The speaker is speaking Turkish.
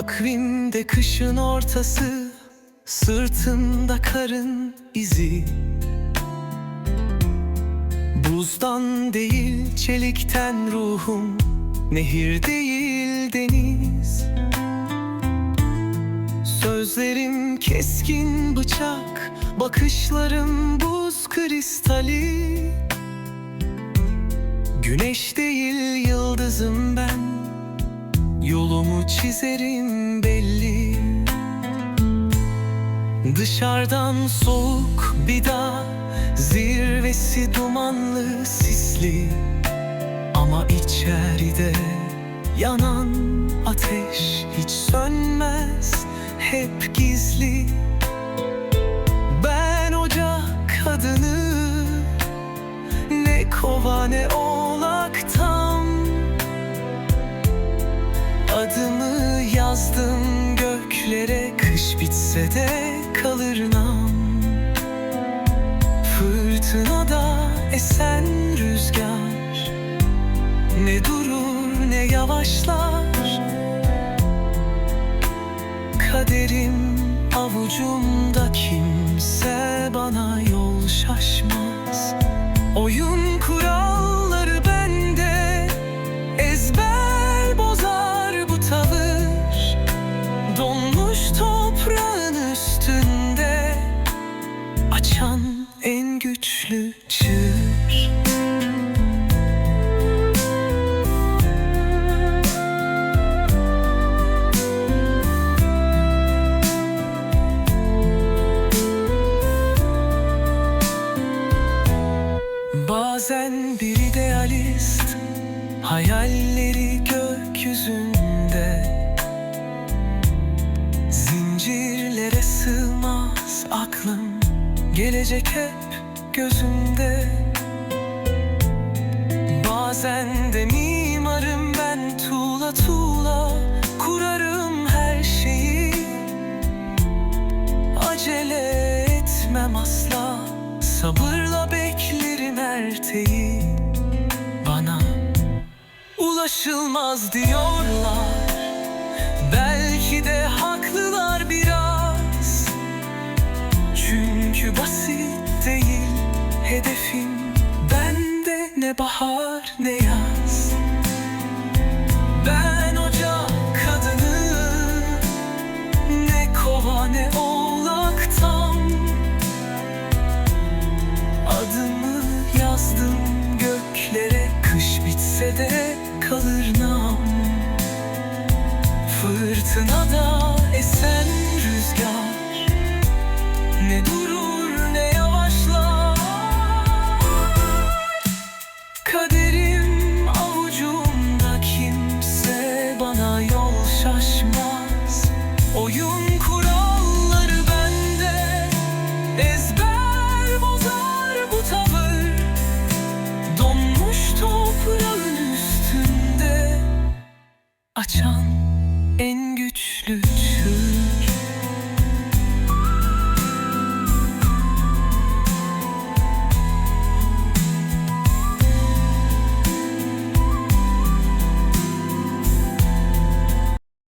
Takvimde kışın ortası Sırtımda karın izi. Buzdan değil çelikten ruhum Nehir değil deniz. Sözlerim keskin bıçak Bakışlarım buz kristali. Güneş değil yıldızım ben Yolumu çizerim belli. Dışarıdan soğuk bir dağ Zirvesi dumanlı sisli. Ama içeride yanan ateş Hiç sönmez hep gizli. Ben ocak kadını Ne kova ne oğlaktan göklere Kış bitse de kalır nam. Fırtınada esen rüzgar. Ne durur ne yavaşlar. Kaderim avucumda kimse bana yol şaşmaz. Oyun Donmuş toprağın üstünde Açan en güçlü çığır. Bazen bir idealist Hayalleri gökyüzünde aklım Gelecek hep gözümde. Bazen de mimarım ben. Tuğla tuğla Kurarım her şeyi. Acele etmem asla. Sabırla beklerim erteyi. Bana ulaşılmaz diyorlar ne bahar ne yaz? Ben ocak kadını Ne kova ne oğlaktan. Adımı yazdım göklere Kış bitse de kalır nam. Fırtınada esen rüzgar Ne durur Oyun